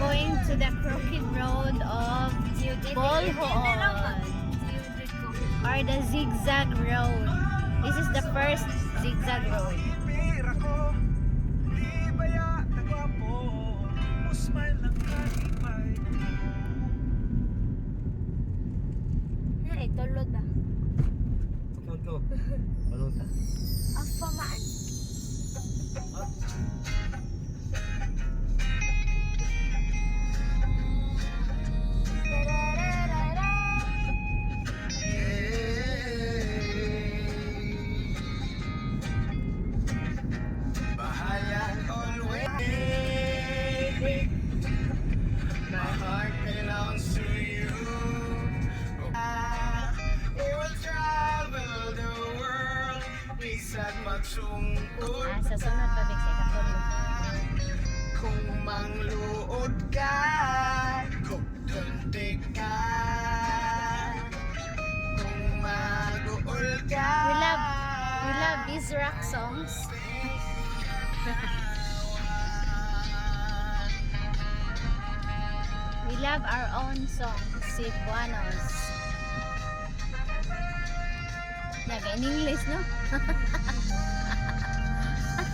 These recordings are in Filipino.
going to the crooked road of Bolhoon or the zigzag road. This is the first zigzag road. Pera ko, di baya kagwapo, usmal ng kalipay. Ay, tulog ah. Tukod ko. Balong ta. Ang pamaan. Ah, sa sunod pa, Big, sa ikatulog. Kung mangluod ka, kung ka, kung maguol ka. We love, we love these rock songs. We love our own songs, Cebuanos. In English, no?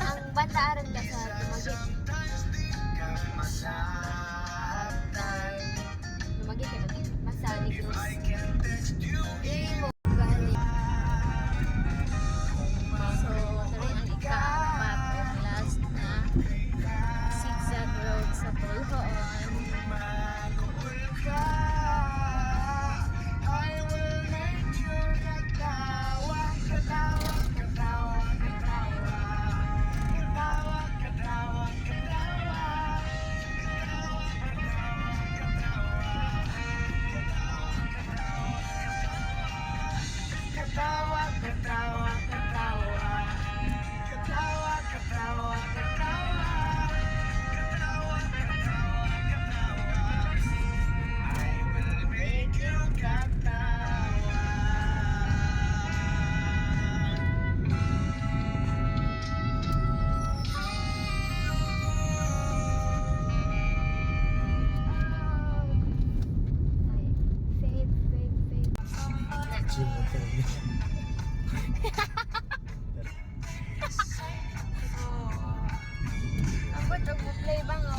Ang banda aron ka sa tumagit. Tumagit Lê 吧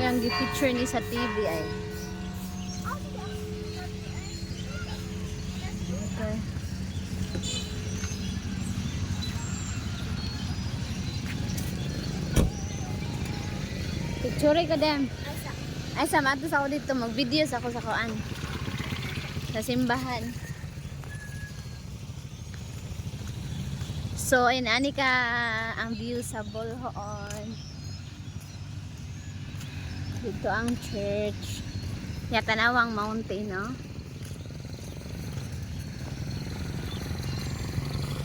Yang gi-picture ni sa TV ay. Okay. Picture ka dem. Ay, sa matos ako dito. Mag-videos ako sa kuan. Sa simbahan. So, ayun, ani ka ang view sa Bolhoon. Dito ang church. Yatanawang Mountain, no?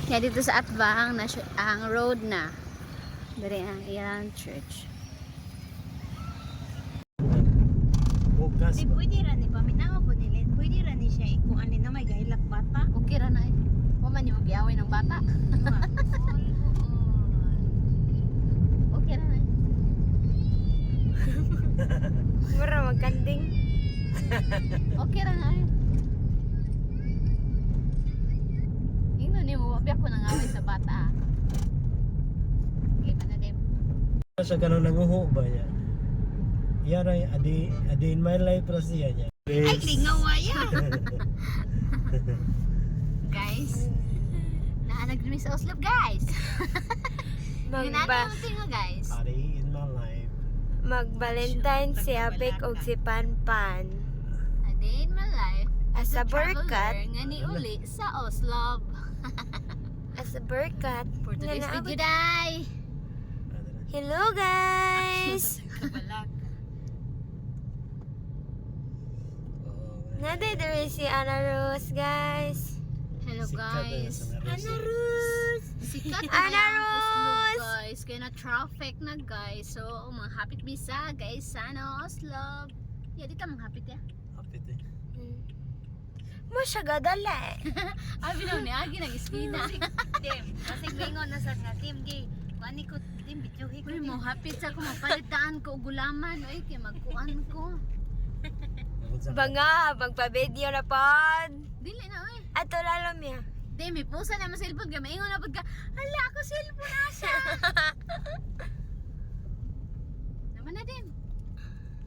Kaya dito sa Atbang, na, ang road na. Dari ang ilang church. Bukas Di pwede ra ni paminawa po nila. Pwede ra ni siya ikuan ni na may gailak bata. Okay ra na eh. Huwag man yung magiyawin ng bata. Okay ra na eh. Mura magkanding. Okay ra na eh. Ingno ni mo, wabi ako nangawin sa bata. ah. Okay ba na din? Sa kanang nanguho ba niya? Yan ay a day, a day in my life pero siya niya. Ay, lingaw ya. Guys, naanag rin sa Oslo, guys. Ginagawa nga, guys. A day in my life. mag-Valentine si Apek og si Panpan. A day in my life. As a burkat, nga ni uli sa Oslo. as a burkat. Today's naabot- video, day. Na? Hello guys! Naday diri si Ana Rose guys. Hello, na guys. Ana Rose! Na Ana Rose! Na traffic na, guys. So, mga hapit bisa, guys. Sana Oslo. Yeah, dito mga hapit, ya. Kapit eh. Mo siya gadala eh. Abi na ni Agi nag iskina. Tim, masig mingon na sa nga Tim gay. Kuani ko Tim bityuhi ko. Uy, mo hapit sa ko mapalitaan ko gulaman. Uy, kay magkuan ko. Banga, magpa-video na pod. Dili na, uy. Ato lalo miya. Di, may pusa na mo cellphone ka. Maingon na pagka, hala ako cellphone na siya. Naman na din.